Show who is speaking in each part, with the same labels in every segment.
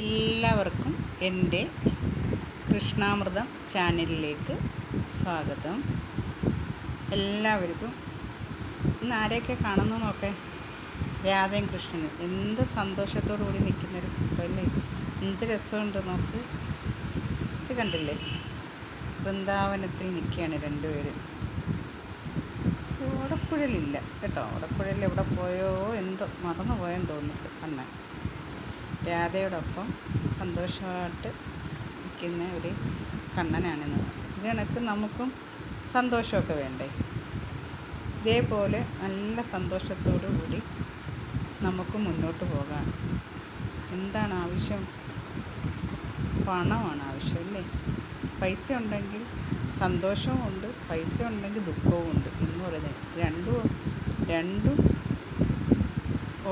Speaker 1: എല്ലാവർക്കും എന്റെ കൃഷ്ണാമൃതം ചാനലിലേക്ക് സ്വാഗതം. എല്ലാവർക്കും ഇന്ന് ആരെയൊക്കെ കാണുന്നു നോക്കെ? രാധയും കൃഷ്ണനും. എന്ത് സന്തോഷത്തോടു കൂടി നിൽക്കുന്നൊരു അല്ലേ? എന്ത് രസമുണ്ട് നോക്ക്. ഇത് കണ്ടില്ലേ? വൃന്ദാവനത്തിൽ നിൽക്കുകയാണ് രണ്ടുപേരും. ഓടക്കുഴലില്ല. കേട്ടോ ഓടക്കുഴലിൽ എവിടെ പോയോ എന്തോ മറന്നു പോയെന്ന് തോന്നുന്നു അണ്ണൻ രാധയോടൊപ്പം സന്തോഷമായിട്ട് നിൽക്കുന്ന ഒരു കണ്ണനാണിന്ന്. ഇത് കണക്ക് നമുക്കും സന്തോഷമൊക്കെ വേണ്ടേ? ഇതേപോലെ നല്ല സന്തോഷത്തോടു കൂടി നമുക്ക് മുന്നോട്ട് പോകാം എന്താണ് ആവശ്യം? പണമാണ് ആവശ്യം അല്ലേ? പൈസ ഉണ്ടെങ്കിൽ സന്തോഷവും ഉണ്ട് പൈസ ഉണ്ടെങ്കിൽ ദുഃഖവും ഉണ്ട് എന്ന് പറയുന്നത് രണ്ടും രണ്ടും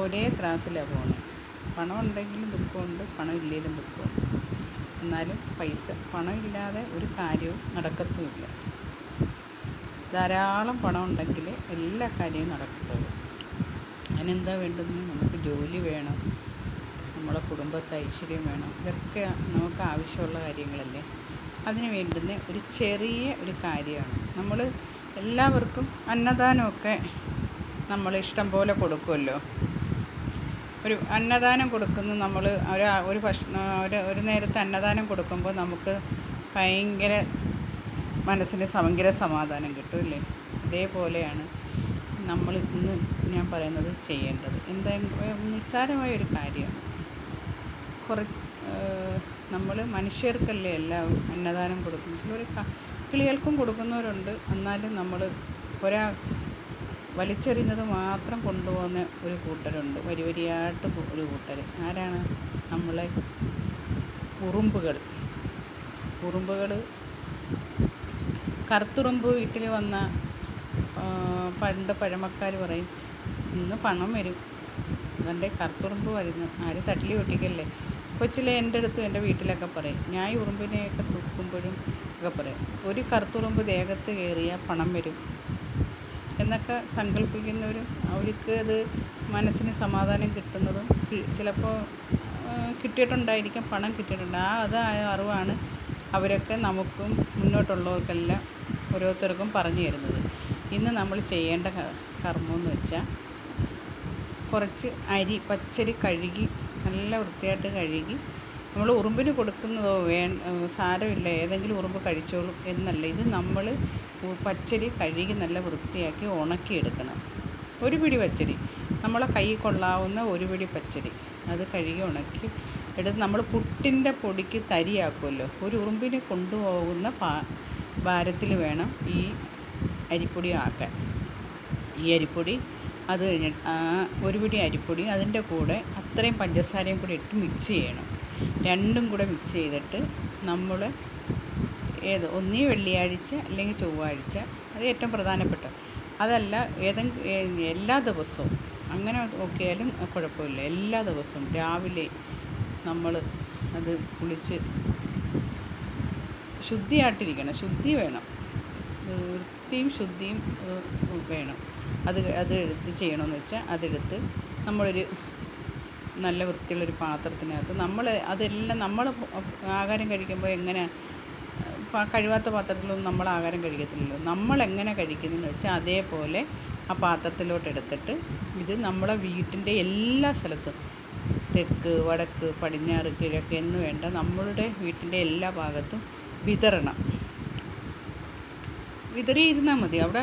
Speaker 1: ഒരേ ത്രാസിലാണ് പോകുന്നത്. പണം ഉണ്ടെങ്കിലും ദുഃഖമുണ്ട് പണം ഇല്ലെങ്കിലും ദുഃഖമുണ്ട്. എന്നാലും പൈസ പണമില്ലാതെ ഒരു കാര്യവും നടക്കത്തുമില്ല. ധാരാളം പണം ഉണ്ടെങ്കിൽ എല്ലാ കാര്യവും നടക്കത്തുള്ളൂ. അതിനെന്താ വേണ്ടുന്നത് നമുക്ക് ജോലി വേണം നമ്മളെ കുടുംബത്തെ ഐശ്വര്യം വേണം. ഇതൊക്കെ നമുക്ക് ആവശ്യമുള്ള കാര്യങ്ങളല്ലേ. അതിന് വേണ്ടുന്ന ഒരു ചെറിയ ഒരു കാര്യമാണ്. നമ്മൾ എല്ലാവർക്കും അന്നദാനമൊക്കെ നമ്മൾ ഇഷ്ടം പോലെ കൊടുക്കുമല്ലോ. ഒരു അന്നദാനം കൊടുക്കുന്നു നമ്മൾ ഒരു ഒരു ഭക്ഷണം ഒരു ഒരു നേരത്തെ അന്നദാനം കൊടുക്കുമ്പോൾ നമുക്ക് ഭയങ്കര മനസ്സിന് ഭയങ്കര സമാധാനം കിട്ടും ഇല്ലേ ഇതേപോലെയാണ് നമ്മൾ ഇന്ന് ഞാൻ പറയുന്നത് ചെയ്യേണ്ടത്. എന്തെങ്കിലും നിസ്സാരമായ ഒരു കാര്യമാണ് കുറെ നമ്മൾ മനുഷ്യർക്കല്ലേ എല്ലാം അന്നദാനം കൊടുക്കുന്നത്? ചിലർ കിളികൾക്കും കൊടുക്കുന്നവരുണ്ട്. എന്നാലും നമ്മൾ ഒരാ വലിച്ചെറിയുന്നത് മാത്രം കൊണ്ടുപോകുന്ന ഒരു കൂട്ടരുണ്ട്. വരി വരിയായിട്ട് ഒരു കൂട്ടർ ആരാണ്? നമ്മളെ ഉറുമ്പുകൾ ഉറുമ്പുകൾ കറുത്തുറുമ്പ് വീട്ടിൽ വന്ന പണ്ട് പഴമക്കാർ പറയും ഇന്ന് പണം വരും. അതെന്റെ കറുത്തുറുമ്പ് വരുന്നു. ആര് തട്ടിൽ വെട്ടിക്കല്ലേ? കൊച്ചിലെ എന്റെ അടുത്ത് എന്റെ വീട്ടിലൊക്കെ പറയും. ഞാൻ ഉറുമ്പിനെയൊക്കെ തൂക്കുമ്പോഴും ഒക്കെ പറയും ഒരു കറുത്തുറുമ്പ് ദേഹത്ത് കയറിയാൽ പണം വരും. എന്നൊക്കെ സങ്കല്പിക്കുന്നവരും അവർക്ക് അത് മനസ്സിന് സമാധാനം കിട്ടുന്നതും ചിലപ്പോൾ കിട്ടിയിട്ടുണ്ടായിരിക്കും പണം കിട്ടിയിട്ടുണ്ട്. ആ അതായ അറിവാണ് അവരൊക്കെ നമുക്കും മുന്നോട്ടുള്ളവർക്കെല്ലാം ഓരോരുത്തർക്കും പറഞ്ഞു തരുന്നത്. ഇന്ന് നമ്മൾ ചെയ്യേണ്ട കർമ്മം എന്ന് വെച്ചാൽ കുറച്ച് അരി പച്ചരി കഴുകി നല്ല വൃത്തിയായിട്ട് കഴുകി നമ്മൾ ഉറുമ്പിന് കൊടുക്കുന്നതോ വേ സാരമില്ല. ഏതെങ്കിലും ഉറുമ്പ് കഴിച്ചോളും എന്നല്ല. ഇത് നമ്മൾ പച്ചരി കഴുകി നല്ല വൃത്തിയാക്കി ഉണക്കിയെടുക്കണം. ഒരു പിടി പച്ചരി. നമ്മളെ കൈ കൊള്ളാവുന്ന ഒരു പിടി പച്ചരി. അത് കഴുകി ഉണക്കി എടുത്ത് നമ്മൾ പുട്ടിന്റെ പൊടിക്ക് തരിയാക്കുമല്ലോ. ഒരു ഉറുമ്പിനെ കൊണ്ടുപോകുന്ന പാ ഭാരത്തിൽ വേണം ഈ അരിപ്പൊടി ആക്കാൻ. ഈ അരിപ്പൊടി അത് കഴിഞ്ഞിട്ട് ഒരു പിടി അരിപ്പൊടി അതിന്റെ കൂടെ അത്രയും പഞ്ചസാരയും കൂടി ഇട്ട് മിക്സ് ചെയ്യണം. രണ്ടും കൂടെ മിക്സ് ചെയ്തിട്ട് നമ്മൾ ഏത് ഒന്നീ വെള്ളിയാഴ്ച അല്ലെങ്കിൽ ചൊവ്വാഴ്ച അത് ഏറ്റവും പ്രധാനപ്പെട്ട. അതല്ല ഏതെങ്കിലും എല്ലാ ദിവസവും അങ്ങനെ നോക്കിയാലും കുഴപ്പമില്ല. എല്ലാ ദിവസവും രാവിലെ നമ്മൾ അത് കുളിച്ച് ശുദ്ധിയായിട്ടിരിക്കണം. ശുദ്ധി വേണം. വൃത്തിയും ശുദ്ധിയും വേണം. അത് അത് എടുത്ത് ചെയ്യണമെന്ന് വെച്ചാൽ അതെടുത്ത് നമ്മളൊരു നല്ല വൃത്തിയുള്ളൊരു പാത്രത്തിനകത്ത് നമ്മൾ അതെല്ലാം നമ്മൾ ആഹാരം കഴിക്കുമ്പോൾ എങ്ങനെ കഴിവാത്ത പാത്രത്തിലൊന്നും നമ്മൾ ആഹാരം കഴിക്കത്തില്ലല്ലോ. നമ്മൾ എങ്ങനെ കഴിക്കുന്നതെന്ന് വെച്ചാൽ അതേപോലെ ആ പാത്രത്തിലോട്ട് എടുത്തിട്ട് ഇത് നമ്മളെ വീട്ടിന്റെ എല്ലാ സ്ഥലത്തും തെക്ക് വടക്ക് പടിഞ്ഞാറ് കിഴക്ക് എന്ന് വേണ്ട നമ്മളുടെ വീട്ടിന്റെ എല്ലാ ഭാഗത്തും വിതറണം. വിതറിയിരുന്നാൽ മതി. അവിടെ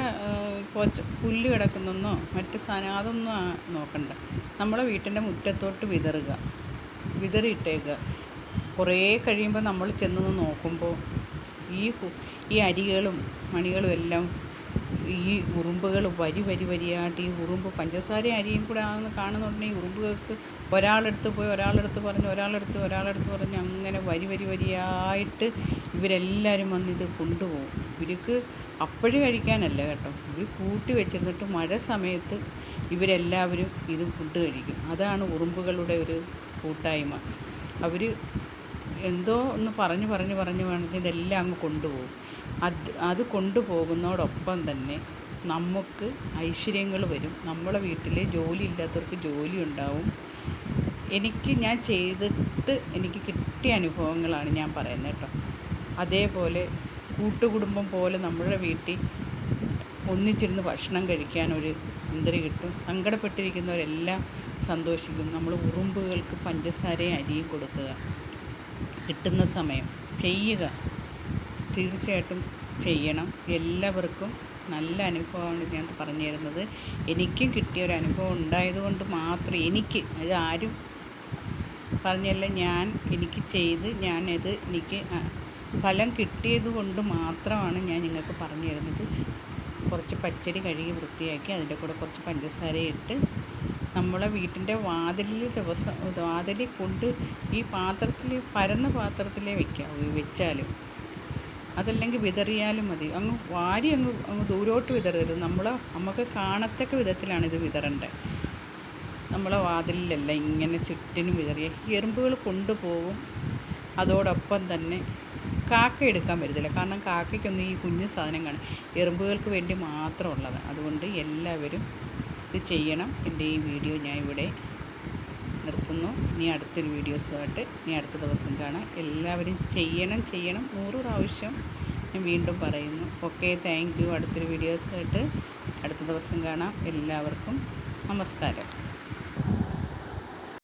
Speaker 1: പോച്ച പുല്ല് കിടക്കുന്നൊന്നോ മറ്റ് സാധനം അതൊന്നും നോക്കണ്ട. നമ്മളെ വീട്ടിന്റെ മുറ്റത്തോട്ട് വിതറുക. വിതറിയിട്ടേക്കുക. കുറേ കഴിയുമ്പോൾ നമ്മൾ ചെന്നൊന്ന് നോക്കുമ്പോൾ ഈ ഈ അരികളും മണികളും എല്ലാം ഈ ഉറുമ്പുകൾ വരി വരി വരിയായിട്ട് ഈ ഉറുമ്പ് പഞ്ചസാര അരിയും കൂടെ ആണെന്ന് കാണുന്നുണ്ടെങ്കിൽ ഉറുമ്പുകൾക്ക് ഒരാളെടുത്ത് പോയി ഒരാളെടുത്ത് പറഞ്ഞ് ഒരാളെടുത്ത് ഒരാളെടുത്ത് പറഞ്ഞ് അങ്ങനെ വരി വരി വരിയായിട്ട് ഇവരെല്ലാവരും വന്ന് ഇത് കൊണ്ടുപോകും. ഇവർക്ക് അപ്പോഴും കഴിക്കാനല്ല കേട്ടോ. ഇവർ കൂട്ടി വെച്ചിരുന്നിട്ട് മഴ സമയത്ത് ഇവരെല്ലാവരും ഇത് ഫുഡ് കഴിക്കും. അതാണ് ഉറുമ്പുകളുടെ ഒരു കൂട്ടായ്മ. അവർ എന്തോ ഒന്ന് പറഞ്ഞ് പറഞ്ഞ് പറഞ്ഞ് വേണമെങ്കിൽ ഇതെല്ലാം അങ്ങ് കൊണ്ടുപോകും. അത് അത് കൊണ്ടുപോകുന്നതോടൊപ്പം തന്നെ നമുക്ക് ഐശ്വര്യങ്ങൾ വരും. നമ്മളെ വീട്ടിൽ ജോലി ഇല്ലാത്തവർക്ക് ജോലി ഉണ്ടാവും. എനിക്ക് ഞാൻ ചെയ്തിട്ട് എനിക്ക് കിട്ടിയ അനുഭവങ്ങളാണ് ഞാൻ പറയുന്നത് കേട്ടോ. അതേപോലെ കൂട്ടുകുടുംബം പോലെ നമ്മുടെ വീട്ടിൽ ഒന്നിച്ചിരുന്ന് ഭക്ഷണം കഴിക്കാൻ ഒരു മുന്തിരി കിട്ടും. സങ്കടപ്പെട്ടിരിക്കുന്നവരെല്ലാം സന്തോഷിക്കും. നമ്മൾ ഉറുമ്പുകൾക്ക് പഞ്ചസാരയും അരിയും കൊടുക്കുക. കിട്ടുന്ന സമയം ചെയ്യുക. തീർച്ചയായിട്ടും ചെയ്യണം. എല്ലാവർക്കും നല്ല അനുഭവമാണ് ഞാൻ പറഞ്ഞു തരുന്നത്. എനിക്കും കിട്ടിയ ഒരു അനുഭവം ഉണ്ടായതുകൊണ്ട് മാത്രം എനിക്ക് അത് ആരും പറഞ്ഞല്ല ഞാൻ എനിക്ക് ചെയ്ത് ഞാനത് എനിക്ക് ഫലം കിട്ടിയത് കൊണ്ട് മാത്രമാണ് ഞാൻ നിങ്ങൾക്ക് പറഞ്ഞു തരുന്നത്. കുറച്ച് പച്ചരി കഴുകി വൃത്തിയാക്കി അതിന്റെ കൂടെ കുറച്ച് പഞ്ചസാര ഇട്ട് നമ്മളെ വീട്ടിന്റെ വാതിലിൽ ദിവസം വാതിലിൽ കൊണ്ട് ഈ പാത്രത്തിൽ പരന്ന പാത്രത്തിലേ വെക്കാം വെച്ചാലും. അതല്ലെങ്കിൽ വിതറിയാലും മതി. അങ്ങ് വാരി അങ്ങ് അങ്ങ് ദൂരോട്ട് വിതറരുത്. നമ്മൾ നമുക്ക് കാണത്തക്ക വിധത്തിലാണ് ഇത് വിതറേണ്ടത് നമ്മളെ വാതിലിലല്ല ഇങ്ങനെ ചുറ്റിനും വിതറിയ. എറുമ്പുകൾ കൊണ്ടുപോകും. അതോടൊപ്പം തന്നെ കാക്ക എടുക്കാൻ വരുന്നില്ല കാരണം കാക്കയ്ക്കൊന്നും ഈ കുഞ്ഞു സാധനം കാണും എറുമ്പുകൾക്ക് വേണ്ടി മാത്രമുള്ളതാണ് അതുകൊണ്ട് എല്ലാവരും ഇത് ചെയ്യണം. എന്റെ ഈ വീഡിയോ ഞാൻ ഇവിടെ നിർത്തുന്നു. ഇനി അടുത്തൊരു വീഡിയോസുമായിട്ട് ഇനി അടുത്ത ദിവസം കാണാം. എല്ലാവരും ചെയ്യണം ചെയ്യണം. നൂറ് പ്രാവശ്യം ഞാൻ വീണ്ടും പറയുന്നു. ഓക്കെ താങ്ക് യു അടുത്തൊരു വീഡിയോസുമായിട്ട് അടുത്ത ദിവസം കാണാം. എല്ലാവർക്കും നമസ്കാരം.